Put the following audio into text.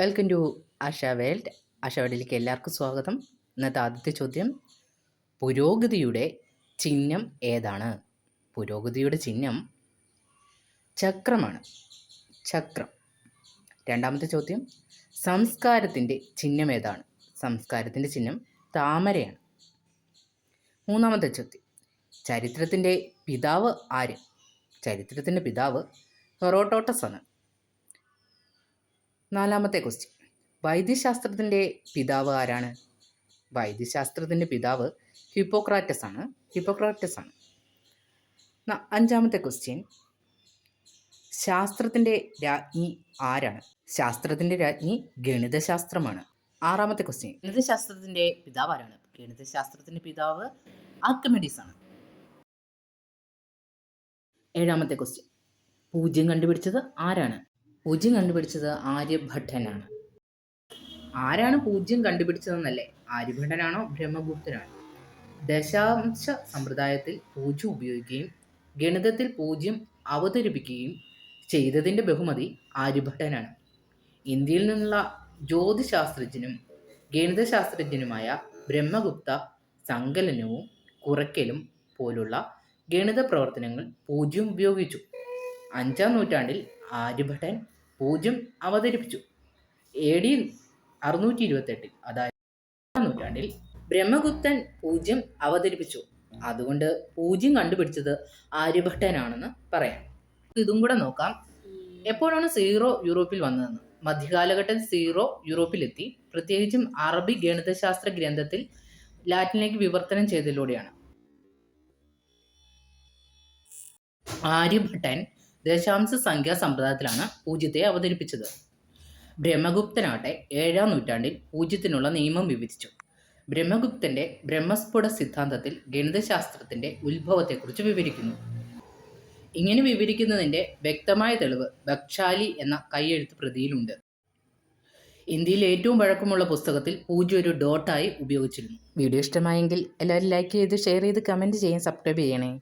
Welcome to Asha World Asha വേൾഡിലേക്ക് എല്ലാവർക്കും സ്വാഗതം. ഇന്നത്തെ ആദ്യത്തെ ചോദ്യം പുരോഗതിയുടെ ചിഹ്നം ഏതാണ്? പുരോഗതിയുടെ ചിഹ്നം ചക്രമാണ്. ചക്രം. രണ്ടാമത്തെ ചോദ്യം സംസ്കാരത്തിന്റെ ചിഹ്നം ഏതാണ്? സംസ്കാരത്തിന്റെ ചിഹ്നം താമരയാണ്. മൂന്നാമത്തെ ചോദ്യം ചരിത്രത്തിന്റെ പിതാവ് ആര്? ചരിത്രത്തിന്റെ പിതാവ് ഹെറോട്ടോട്ടസ് ആണ്. നാലാമത്തെ ക്വസ്റ്റ്യൻ വൈദ്യശാസ്ത്രത്തിന്റെ പിതാവ് ആരാണ്? വൈദ്യശാസ്ത്രത്തിന്റെ പിതാവ് ഹിപ്പോക്രാറ്റസ് ആണ്. ഹിപ്പോക്രാറ്റസ് ആണ്. അഞ്ചാമത്തെ ക്വസ്റ്റ്യൻ ശാസ്ത്രത്തിന്റെ രാജ്ഞി ആരാണ്? ശാസ്ത്രത്തിന്റെ രാജ്ഞി ഗണിതശാസ്ത്രമാണ്. ആറാമത്തെ ക്വസ്റ്റ്യൻ ഗണിതശാസ്ത്രത്തിന്റെ പിതാവ് ആരാണ്? ഗണിതശാസ്ത്രത്തിന്റെ പിതാവ് ആർക്കിമിഡീസ് ആണ്. ഏഴാമത്തെ ക്വസ്റ്റ്യൻ പൂജ്യം കണ്ടുപിടിച്ചത് ആരാണ്? പൂജ്യം കണ്ടുപിടിച്ചത് ആര്യഭട്ടനാണ്. ആരാണ് പൂജ്യം കണ്ടുപിടിച്ചതെന്നല്ലേ? ആര്യഭട്ടനാണോ? ബ്രഹ്മഗുപ്തനാണോ? ദശാംശ സമ്പ്രദായത്തിൽ പൂജ്യം ഉപയോഗിക്കുകയും ഗണിതത്തിൽ പൂജ്യം അവതരിപ്പിക്കുകയും ചെയ്തതിന്റെ ബഹുമതി ആര്യഭട്ടനാണ്. ഇന്ത്യയിൽ നിന്നുള്ള ജ്യോതിശാസ്ത്രജ്ഞനും ഗണിതശാസ്ത്രജ്ഞനുമായ ബ്രഹ്മഗുപ്ത സങ്കലനവും കുറയ്ക്കലും പോലുള്ള ഗണിത പ്രവർത്തനങ്ങൾ പൂജ്യം ഉപയോഗിച്ചു. അഞ്ചാം നൂറ്റാണ്ടിൽ ആര്യഭട്ടൻ പൂജ്യം അവതരിപ്പിച്ചു. എ ഡി അറുന്നൂറ്റി ഇരുപത്തെട്ടിൽ അതായത് നൂറ്റാണ്ടിൽ ബ്രഹ്മഗുപ്തൻ പൂജ്യം അവതരിപ്പിച്ചു. അതുകൊണ്ട് പൂജ്യം കണ്ടുപിടിച്ചത് ആര്യഭട്ടനാണെന്ന് പറയാം. ഇതും കൂടെ നോക്കാം. എപ്പോഴാണ് സീറോ യൂറോപ്പിൽ വന്നതെന്ന്? മധ്യകാലഘട്ടം സീറോ യൂറോപ്പിലെത്തി. പ്രത്യേകിച്ചും അറബി ഗണിതശാസ്ത്ര ഗ്രന്ഥത്തിൽ ലാറ്റിനിലേക്ക് വിവർത്തനം ചെയ്തതിലൂടെയാണ്. ആര്യഭട്ടൻ ദശാംശ സംഖ്യാ സമ്പ്രദായത്തിലാണ് പൂജ്യത്തെ അവതരിപ്പിച്ചത്. ബ്രഹ്മഗുപ്തനാട്ടെ ഏഴാം നൂറ്റാണ്ടിൽ പൂജ്യത്തിനുള്ള നിയമം വിവരിച്ചു. ബ്രഹ്മഗുപ്തന്റെ ബ്രഹ്മസ്ഫുട സിദ്ധാന്തത്തിൽ ഗണിതശാസ്ത്രത്തിന്റെ ഉത്ഭവത്തെക്കുറിച്ച് വിവരിക്കുന്നു. ഇങ്ങനെ വിവരിക്കുന്നതിന്റെ വ്യക്തമായ തെളിവ് ബക്ഷാലി എന്ന കൈയെഴുത്ത് പ്രതിയിലുണ്ട്. ഇന്ത്യയിൽ ഏറ്റവും പഴക്കമുള്ള പുസ്തകത്തിൽ പൂജ്യം ഒരു ഡോട്ടായി ഉപയോഗിച്ചിരുന്നു. വീഡിയോ ഇഷ്ടമായെങ്കിൽ എല്ലാവരും ലൈക്ക് ചെയ്ത് ഷെയർ ചെയ്ത് കമന്റ് ചെയ്യാൻ സബ്സ്ക്രൈബ് ചെയ്യണേ.